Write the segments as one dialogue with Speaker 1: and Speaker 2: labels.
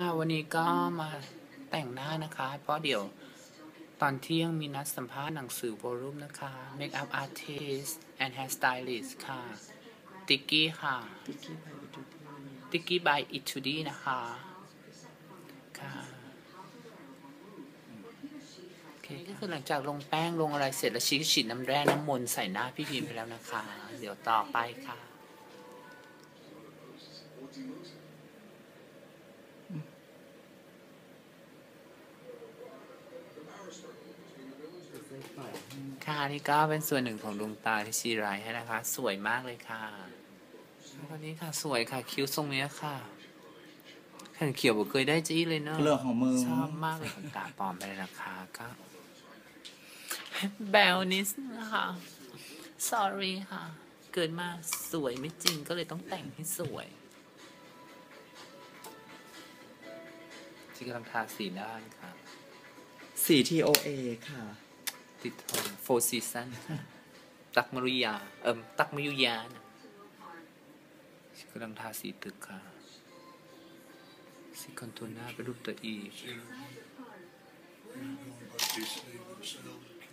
Speaker 1: วันนี้ก็มาแต่งหน้านะคะ เพราะเดี๋ยวตอนเที่ยงมีนัดสัมภาษณ์หนังสือโวลูมนะคะ Makeup Artist and Hair Stylist ค่ะ ติกกี้ค่ะ ติกกี้ by i t u d y นะคะ ค่ะโอเคก็คือหลังจากลงแป้งลงอะไรเสร็จแล้วชีก็ฉีดน้ำแร่น้ำมนต์ใส่หน้าพี่พิมไปแล้วนะคะ เดี๋ยวต่อไปค่ะ ค่ะนี่ก็เป็นส่วนหนึ่งของดวงตาที่ชีไรให้นะคะ สวยมากเลยค่ะวันนี้ค่ะสวยค่ะคิ้วทรงเนี้ยค่ะแผ่นเขียวบอกเคยได้จี้เลยเนาะ
Speaker 2: เรื่องของมึง
Speaker 1: ชอบมากเลยขนตาปลอมไปเลยนะคะก็แบลนิสนะคะ sorry ค่ะ เกิดมาสวยไม่จริงก็เลยต้องแต่งให้สวยที่กำลังทาสีด้านค่ะ
Speaker 2: สี TOA ค่ะ
Speaker 1: ติดทองโฟซีซันตักมารุยา เอิมตักมายุยานะกำลังทาสีตึกค่ะสีคอนตูร์หน้าเป็นรูปตัวอี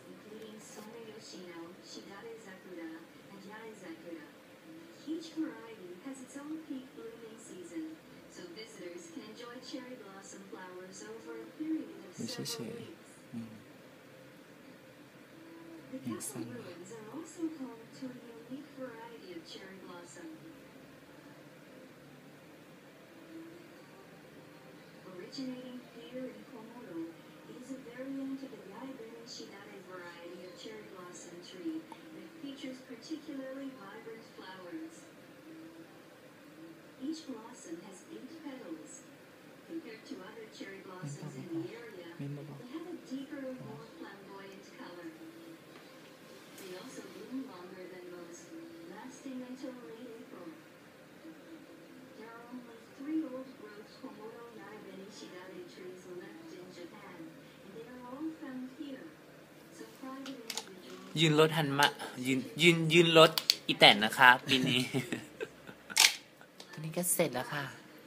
Speaker 3: including Sonoyoshino, Shidare Zakura, and Yae Zakura. Castle Ruins are also home to a unique variety of cherry blossom. Originating here in Komodo is a variant of the Yaibaran Shidare variety of cherry blossom tree that features particularly vibrant flowers. Each blossom has eight petals. Compared to other cherry blossoms in the area, they have a deeper, more flower
Speaker 1: ยืนรถหันมายืนยืนยืนรถอีแตนนะคะปีนี้ตอนนี้ก็เสร็จแล้วค่ะ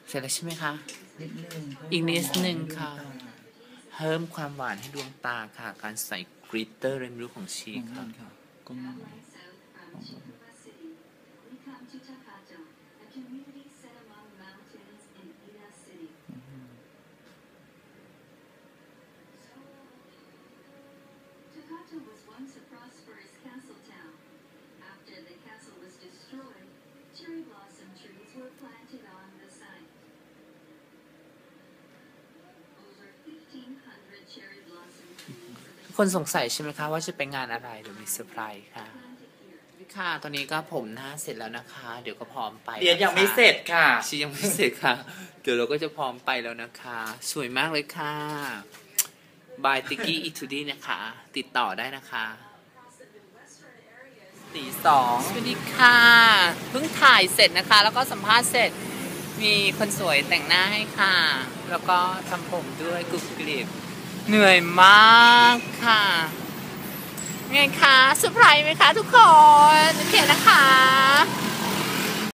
Speaker 1: เสร็จแล้วใช่ไหมคะ
Speaker 2: นิดนึง
Speaker 1: อีกนิดนึงค่ะ เพิ่มความหวานให้ดวงตาค่ะ การใส่กริตเตอร์เรนรู้ของชี
Speaker 2: ของ
Speaker 1: ค่ะ
Speaker 2: มันค่ะ ก้มหน่อย
Speaker 3: once a prosperous castle town. After the castle was destroyed, cherry blossom trees were planted on the site. Over 1,500 cherry blossom trees have
Speaker 1: ทุก
Speaker 3: been
Speaker 1: คนสงสัยใช่ไหมคะว่าจะไปงานอะไรเดี๋ยวมีเซอร์ไพรส์ค่ะ
Speaker 3: planted here.
Speaker 1: ค่ะ ตอนนี้ก็ผมหน้าเสร็จแล้วนะคะ เดี๋ยวก็พร้อมไป
Speaker 2: เรียนยังไม่เสร็จค่ะ
Speaker 1: ชียังไม่เสร็จค่ะ เดี๋ยวเราก็จะพร้อมไปแล้วนะคะ สวยมากเลยค่ะ บายติกี้อิทูดี้นะคะ ติดต่อได้นะคะตีสองสวัสดีค่ะ เพิ่งถ่ายเสร็จนะคะ แล้วก็สัมภาษณ์เสร็จ มีคนสวยแต่งหน้าให้ค่ะ แล้วก็ทำผมด้วยกรุบกริบเหนื่อยมากค่ะ ไงคะเซอร์ไพรส์ไหมคะทุกคน โอเคนะคะ